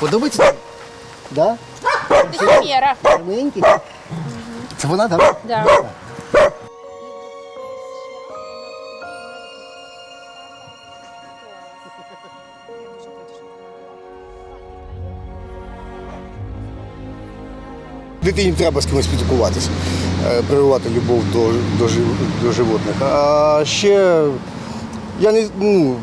Подобається? Да? Хімера. Гарненький. Це вона, так? Да. Дитині треба з кимось спілкуватися, е, прививати любов до, до, до животних. А ще я не ну,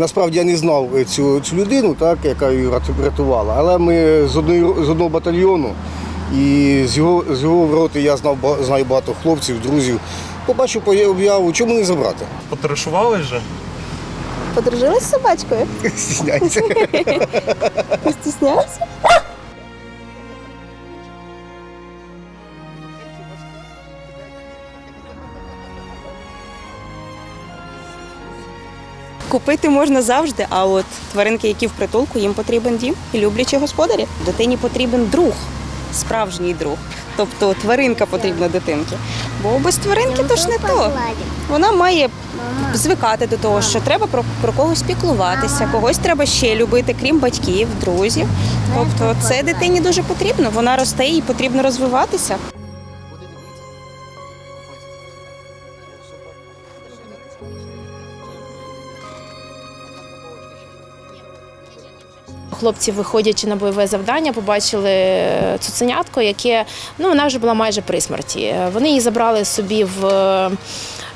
насправді я не знав цю, цю людину, так, яка її рятувала. Але ми з, одної, з одного батальйону і з його, з його роти я знав, знаю багато хлопців, друзів. Побачив по- об'яву, чому не забрати? Потаришували вже? Подружилась з собачкою? Стісняється. Не Купити можна завжди, а от тваринки, які в притулку, їм потрібен дім і люблячі господарі. Дитині потрібен друг, справжній друг. Тобто тваринка потрібна дитинки. Бо без тваринки то ж не то. Вона має звикати до того, що треба про, про когось піклуватися, когось треба ще любити, крім батьків, друзів. Тобто це дитині дуже потрібно. Вона росте і потрібно розвиватися. Хлопці, виходячи на бойове завдання, побачили цуценятко, яке ну вона вже була майже при смерті. Вони її забрали собі в.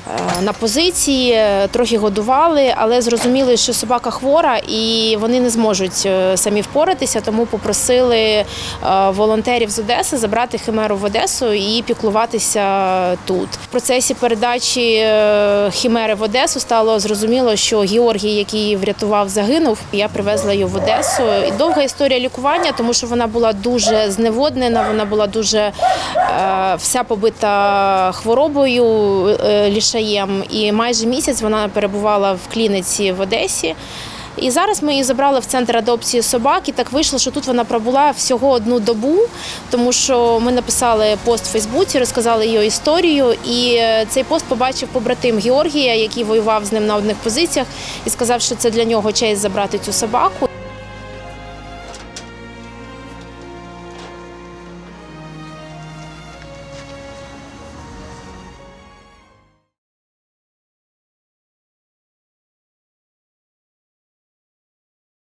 Е, На позиції трохи годували, але зрозуміли, що собака хвора і вони не зможуть е, самі впоратися, тому попросили е, волонтерів з Одеси забрати химеру в Одесу і піклуватися тут. В процесі передачі е, химери в Одесу стало зрозуміло, що Георгій, який врятував, загинув. Я привезла її в Одесу. І довга історія лікування, тому що вона була дуже зневоднена, вона була дуже е, вся побита хворобою е, лішаєм. І майже місяць вона перебувала в клініці в Одесі. І зараз ми її забрали в центр адопції собак. І так вийшло, що тут вона пробула всього одну добу, тому що ми написали пост в Фейсбуці, розказали її історію. І е, цей пост побачив побратим Георгія, який воював з ним на одних позиціях, і сказав, що це для нього честь забрати цю собаку.